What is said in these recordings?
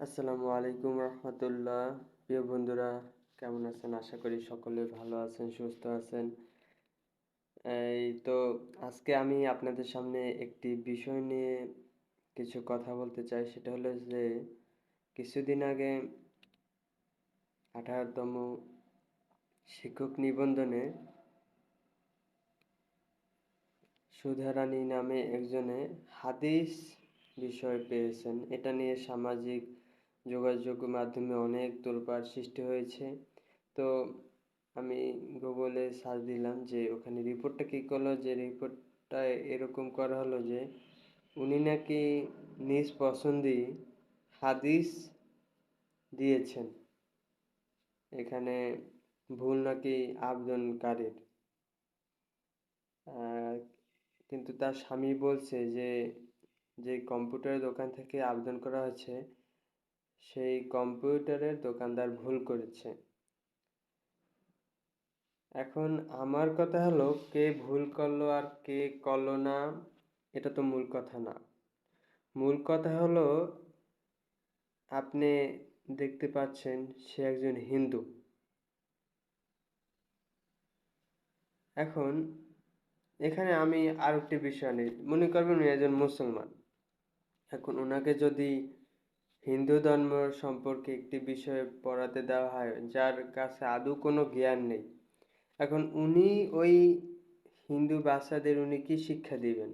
আসসালামু আলাইকুম রহমতুল্লাহ। প্রিয় বন্ধুরা, কেমন আছেন? আশা করি সকলে ভালো আছেন, সুস্থ আছেন। এই তো আজকে আমি আপনাদের সামনে একটি বিষয় নিয়ে কিছু কথা বলতে চাই। সেটা হলো যে, কিছুদিন আগে আঠারোতম শিক্ষক নিবন্ধনে সুধারানী নামে একজনে হাদিস বিষয় পেয়েছেন। এটা নিয়ে সামাজিক যোগাযোগ মাধ্যমে অনেক তোলপাড় সৃষ্টি হয়েছে। তো আমি গুগলে সার্চ দিলাম যে ওখানে রিপোর্টটা কী করল? যে রিপোর্টটা এরকম করা হলো যে উনি নাকি নিজ পছন্দই হাদিস দিয়েছেন। এখানে ভুল নাকি আবেদনকারীর। কিন্তু তার স্বামী বলছে যে যে কম্পিউটারের দোকান থেকে আবেদন করা হয়েছে সেই কম্পিউটারের দোকানদার ভুল করেছে। এখন আমার কথা হলো, কে ভুল করল আর কে করল না, এটা তো মূল কথা না। মূল কথা হলো, আপনি দেখতে পাচ্ছেন সে একজন হিন্দু। এখন এখানে আমি আর একটি বিষয় নেই। মনে করবেন উনি একজন মুসলমান। এখন ওনাকে যদি হিন্দু ধর্ম সম্পর্কে একটি বিষয় পড়াতে দেওয়া হয়, যার কাছে আদৌ কোনো জ্ঞান নেই। এখন উনি ওই হিন্দু বাচ্চাদের উনি কি শিক্ষা দিবেন?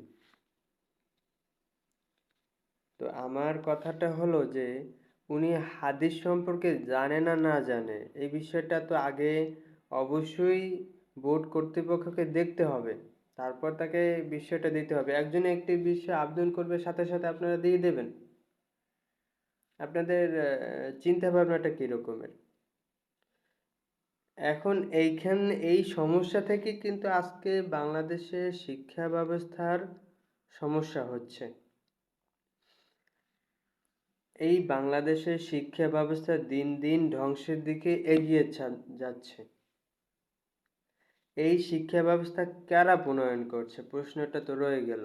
তো আমার কথাটা হলো যে, উনি হাদিস সম্পর্কে জানে না না জানে, এই বিষয়টা তো আগে অবশ্যই বোর্ড কর্তৃপক্ষকে দেখতে হবে। তারপর তাকে বিষয়টা দিতে হবে। একজনে একটি বিষয় আবেদন করবে, সাথে সাথে আপনারা দিয়ে দেবেন। আপনাদের চিন্তা ভাবনাটা কী রকমের? এখন এইখান, এই সমস্যা থেকে কিন্তু আজকে বাংলাদেশে শিক্ষা ব্যবস্থার সমস্যা হচ্ছে। এই বাংলাদেশের শিক্ষা ব্যবস্থা দিন দিন ধ্বংসের দিকে এগিয়ে যাচ্ছে। এই শিক্ষা ব্যবস্থা কারা প্রণয়ন করছে? প্রশ্নটা তো রয়ে গেল।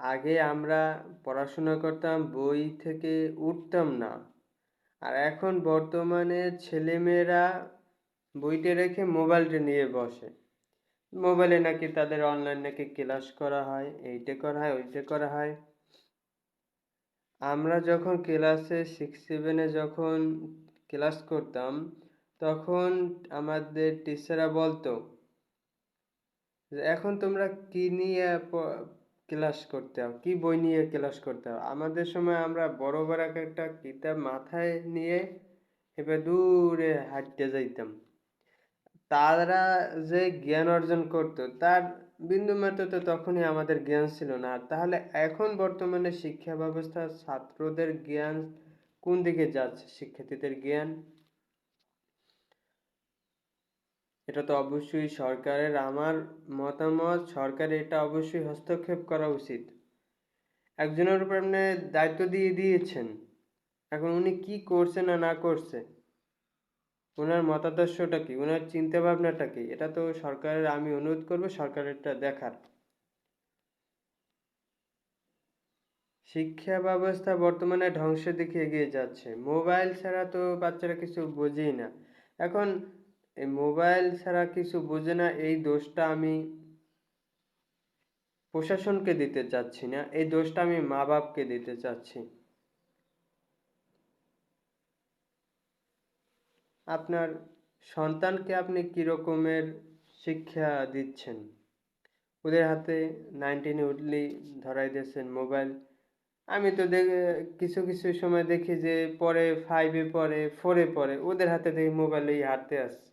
আগে আমরা পড়াশোনা করতাম, বই থেকে উঠতাম না। আর এখন বর্তমানে ছেলেমেয়েরা বইটা রেখে মোবাইলটা নিয়ে বসে। মোবাইলে নাকি তাদের অনলাইন নাকি ক্লাস করা হয়, এইটা করা হয়, ওইটা করা হয়। আমরা যখন ক্লাসে সিক্স সেভেনে যখন ক্লাস করতাম, তখন আমাদের টিচাররা বলতো, এখন তোমরা কি নিয়ে ক্লাস করতে হবে, কি বই নিয়ে ক্লাস করতে হবে? আমাদের সময় আমরা বড় বড় একটা কিতাব মাথায় নিয়ে এবার দূরে হাঁটতে যাইতাম। তারা যে জ্ঞান অর্জন করত, তার বিন্দু মাত্র তো তখনই আমাদের জ্ঞান ছিল না। তাহলে এখন বর্তমানে শিক্ষা ব্যবস্থা ছাত্রদের জ্ঞান কোন দিকে যাচ্ছে? শিক্ষার্থীদের জ্ঞান? এটা তো অবশ্যই সরকারের, আমার মতামত সরকার এটা অবশ্যই হস্তক্ষেপ করা উচিত। একজনের উপর আপনি দায়িত্ব দিয়ে দিয়েছেন, এখন উনি কি করছে না না করছে? ওনার মতাদর্শটা কি? ওনার চিন্তা ভাবনাটা কি? এটা তো সরকারের, আমি অনুরোধ করব সরকারেরটা দেখার। শিক্ষা ব্যবস্থা বর্তমানে ধ্বংসের দিকে এগিয়ে যাচ্ছে। মোবাইল ছাড়া তো বাচ্চারা কিছু বোঝেই না। এখন এই মোবাইল ছাড়া কিছু বোঝে না, এই দোষটা আমি প্রশাসনকে দিতে চাচ্ছি না, এই দোষটা আমি মা বাপকে দিতে চাচ্ছি। আপনার সন্তানকে আপনি কি রকমের শিক্ষা দিচ্ছেন? ওদের হাতে নাইনটিনে উঠলেই ধরাই দিয়েছেন মোবাইল। আমি তো দেখে, কিছু কিছু সময় দেখি যে পরে ফাইভে পরে ফোরে পরে, ওদের হাতে দেখি মোবাইলেই হাঁটতে আসছে।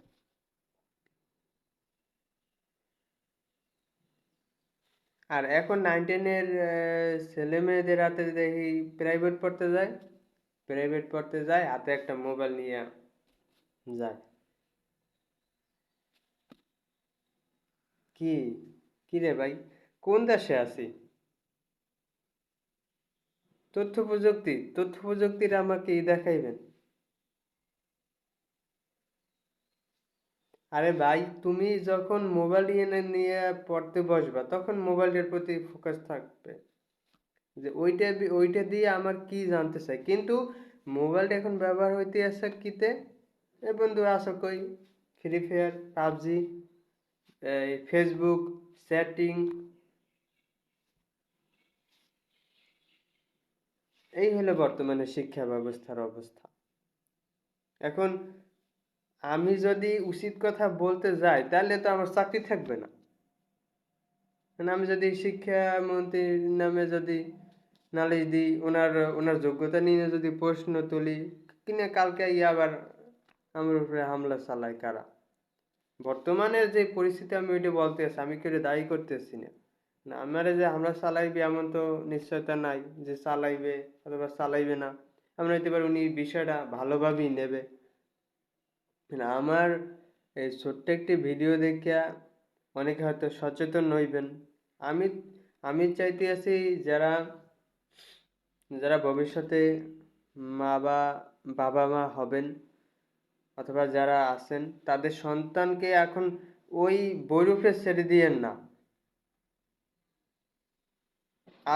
আর এখন নাইন টেনের ছেলে মেয়েদের হাতে দেখি প্রাইভেট পড়তে যায় প্রাইভেট পড়তে যায়, হাতে একটা মোবাইল নিয়ে যায়। কি কি রে ভাই? কোন দেশে আছি? তথ্য প্রযুক্তি তথ্য প্রযুক্তির আমাকে দেখাইবেন। আরে ভাই, তুমি যখন মোবাইল এনে নিয়ে পড়তে বসবা, তখন মোবাইলটার প্রতি ফোকাস থাকবে। যে ওইটা ওইটা দিয়ে আমার কি জানতে চাই? কিন্তু মোবাইলটা এখন ব্যবহার হইতে আছে কিতে? এ বন্ধু, আসো কই? ফ্রি ফায়ার পাবজি, এই ফেসবুক চ্যাটিং এই হলো বর্তমানে শিক্ষা ব্যবস্থার অবস্থা। এখন আমি যদি উচিত কথা বলতে যাই, তাহলে তো আমার চাকরি থাকবে না। মানে আমি যদি শিক্ষামন্ত্রীর নামে যদি নালিশ দিই, ওনার ওনার যোগ্যতা নিয়ে যদি প্রশ্ন তুলি কিনা কালকে আবার আমার উপরে হামলা চালায় কারা? বর্তমানের যে পরিস্থিতি আমি ওইটা বলতে আছি আমি কেউ দায়ী করতেছি না? না, আমারে যে হামলা চালাইবে এমন তো নিশ্চয়তা নাই যে চালাইবে অথবা চালাইবে না। এমন হইতে পারে উনি বিষয়টা ভালোভাবেই নেবে। আমার এই ছোট্ট একটি ভিডিও দেখিয়া অনেকে হয়তো সচেতন হইবেন। আমি আমি চাইতে আছি যারা যারা ভবিষ্যতে মা বা, বাবা মা হবেন অথবা যারা আছেন, তাদের সন্তানকে এখন ওই বৈরূপে ছেড়ে দিয়েন না।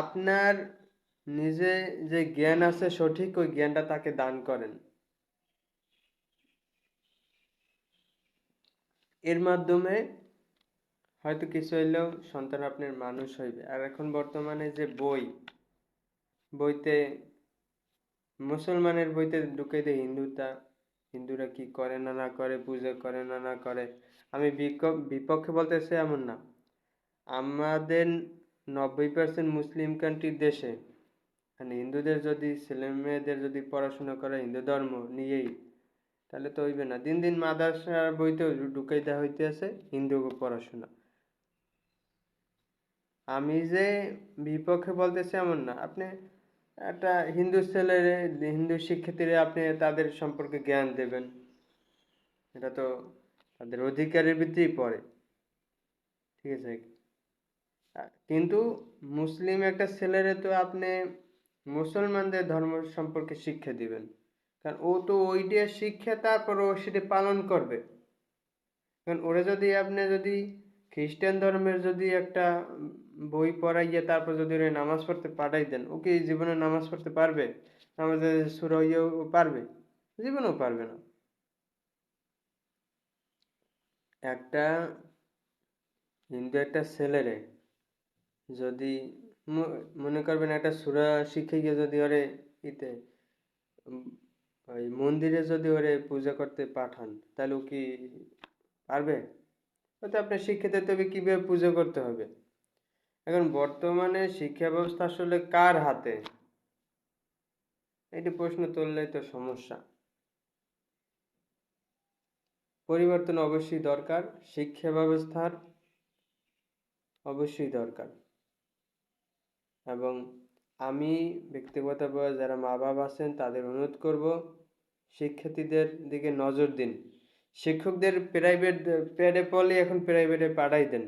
আপনার নিজে যে জ্ঞান আছে সঠিক, ওই জ্ঞানটা তাকে দান করেন। এর মাধ্যমে হয়তো কিছু হইলেও সন্তান আপনার মানুষ হইবে। আর এখন বর্তমানে যে বই, বইতে, মুসলমানের বইতে ঢুকে দেয় হিন্দুতা, হিন্দুরা কি করে না না করে, পূজা করে না না করে? আমি বিপক্ষে বলতেছি এমন না। আমাদের নব্বই পার্সেন্ট মুসলিম কান্ট্রির দেশে মানে হিন্দুদের যদি ছেলে মেয়েদের যদি পড়াশোনা করে হিন্দু ধর্ম নিয়েই তাহলে তো হইবে না। দিন দিন মাদ্রাসার বইতে ঢুকাই দেওয়া হইতেছে হিন্দু পড়াশোনা। আমি যে বিপক্ষে বলতেছি এমন না। আপনি একটা হিন্দু ছেলের, হিন্দু শিক্ষার্থীরা আপনি তাদের সম্পর্কে জ্ঞান দেবেন। এটা তো তাদের অধিকারের ভিত্তিই পড়ে। ঠিক আছে? কিন্তু মুসলিম একটা ছেলেরে তো আপনি মুসলমানদের ধর্ম সম্পর্কে শিক্ষা দিবেন। কারণ ও তো ওইটা শিক্ষা, তারপর ও সেটা পালন করবে। কারণ ওরা যদি আপনি যদি খ্রিস্টান ধর্মের যদি একটা বই পড়াইয়ে তারপর যদি ওরা নামাজ পড়তে পাঠাই দেন, ও কি জীবনে নামাজ পড়তে পারবে? নামাজের সুরাইয়েও পারবে? জীবনেও পারবে না। একটা হিন্দু একটা ছেলেরে যদি মনে করবেন একটা সুরা শিখে গিয়ে যদি ওরে ইতে ওই মন্দিরে যদি ওরে পূজা করতে পাঠান, তাহলে কি পারবে? তো আপনার শিক্ষিত, তবে কীভাবে পুজো করতে হবে? এখন বর্তমানে শিক্ষা ব্যবস্থা আসলে কার হাতে? এটি প্রশ্ন তুললেই তো সমস্যা। পরিবর্তন অবশ্যই দরকার, শিক্ষা ব্যবস্থার অবশ্যই দরকার। এবং আমি ব্যক্তিগতভাবে যারা মা বাবা আছেন, তাদের অনুরোধ করব শিক্ষার্থীদের দিকে নজর দিন। শিক্ষকদের প্রাইভেট পেডে পড়লে এখন প্রাইভেটে পাঠাই দেন।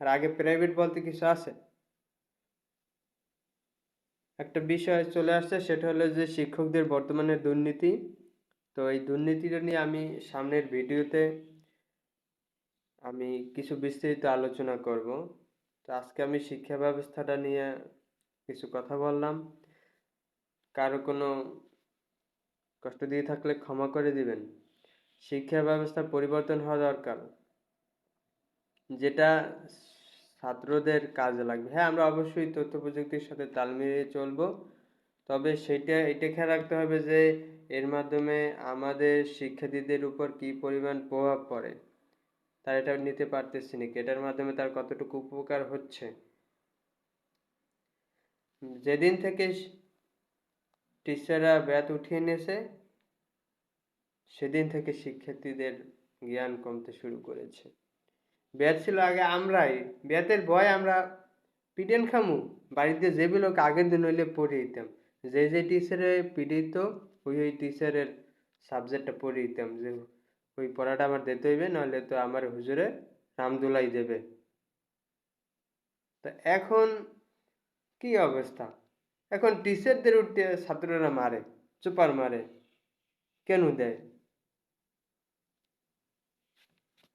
আর আগে প্রাইভেট বলতে কিছু আছে? একটা বিষয় চলে আসছে, সেটা হলো যে শিক্ষকদের বর্তমানে দুর্নীতি। তো এই দুর্নীতিটা নিয়ে আমি সামনের ভিডিওতে আমি কিছু বিস্তারিত আলোচনা করব। তো আজকে আমি শিক্ষা ব্যবস্থাটা নিয়ে কিছু কথা বললাম। কারও কোনো কষ্ট দিয়ে থাকলে ক্ষমা করে দিবেন। শিক্ষা ব্যবস্থা পরিবর্তন হওয়া দরকার। যেটা ছাত্রদের কাজে লাগবে। হ্যাঁ আমরা অবশ্যই তথ্য প্রযুক্তির সাথে তাল মিলিয়ে চলবো। তবে সেটা, এটা খেয়াল রাখতে হবে যে এর মাধ্যমে আমাদের শিক্ষার্থীদের উপর কি পরিমাণ প্রভাব পড়ে, তার এটা নিতে পারতেছি নাকি? এটার মাধ্যমে তার কতটুকু উপকার হচ্ছে? যেদিন থেকে টিচাররা ব্যাত উঠিয়ে নিয়েছে। সেদিন থেকে শিক্ষার্থীদের জ্ঞান কমতে শুরু করেছে। ব্যাত ছিল আগে আমরাই। ব্যাতের ভয় আমরা পিটেন খামু। বাড়িতে যেগুলো আগের দিন হইলে পড়ে দিতাম যে যে টিচারে পিডিত, ওই ওই টিচারের সাবজেক্টটা পড়ে দিতাম যে ওই পড়াটা আমার দিতে হইবে, নাহলে তো আমার হুজুরে রামদুলাই দেবে। তা এখন কি অবস্থা? এখন টিচারদের উঠতে ছাত্ররা মারে, চুপার মারে, কেন দেয়?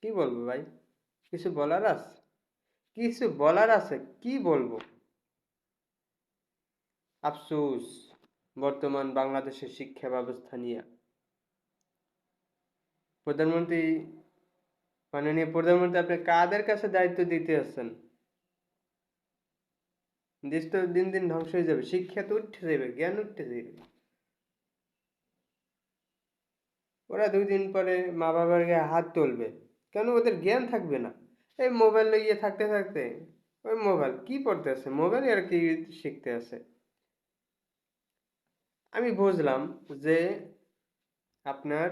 কি বলব ভাই? কিছু বলার আছে? কিছু বলার আছে, কি বলব? আফসোস, বর্তমান বাংলাদেশের শিক্ষা ব্যবস্থা নিয়ে। প্রধানমন্ত্রী, মাননীয় প্রধানমন্ত্রী, আপনি কাদের কাছে দায়িত্ব দিতে আছেন? দেশ তো দিন দিন ধ্বংস হয়ে যাবে, শিক্ষা তো উঠে যাবে, জ্ঞান উঠে যাবে। ওরা দুই দিন পরে মা বাবার গায়ে হাত তুলবে, কেন ওদের জ্ঞান থাকবে না? এই মোবাইল লইয়ে থাকতে থাকতে, ওই মোবাইল কি পড়তে আছে? মোবাইল আর কি শিখতে আছে? আমি বুঝলাম যে আপনার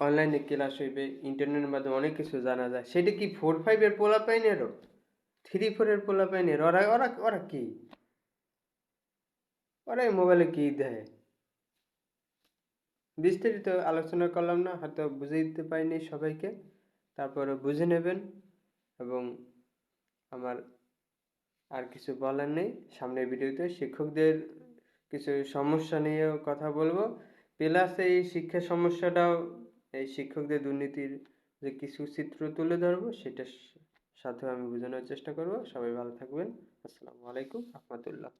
অনলাইনে ক্লাস হইবে ইন্টারনেটের মাধ্যমে অনেক কিছু জানা যায়। সেটা কি ফোর ফাইভের পোলা পাইনেরও থ্রি ফোরের পোলা পাইনের ওরা ওরা ওরা কি? ওরা এই মোবাইলে কি দেয়? বিস্তারিত আলোচনা করলাম না, হয়তো বুঝে দিতে পারিনি সবাইকে। তারপরে বুঝে নেবেন এবং আমার আর কিছু বলার নেই। সামনের ভিডিওতে শিক্ষকদের কিছু সমস্যা নিয়েও কথা বলব। প্লাস এই শিক্ষা সমস্যাটাও এই শিক্ষকদের দুর্নীতির যে কিছু চিত্র তুলে ধরবো সেটার সাথেও আমি বোঝানোর চেষ্টা করব। সবাই ভালো থাকবেন। আসসালামু আলাইকুম রহমতুল্লাহ।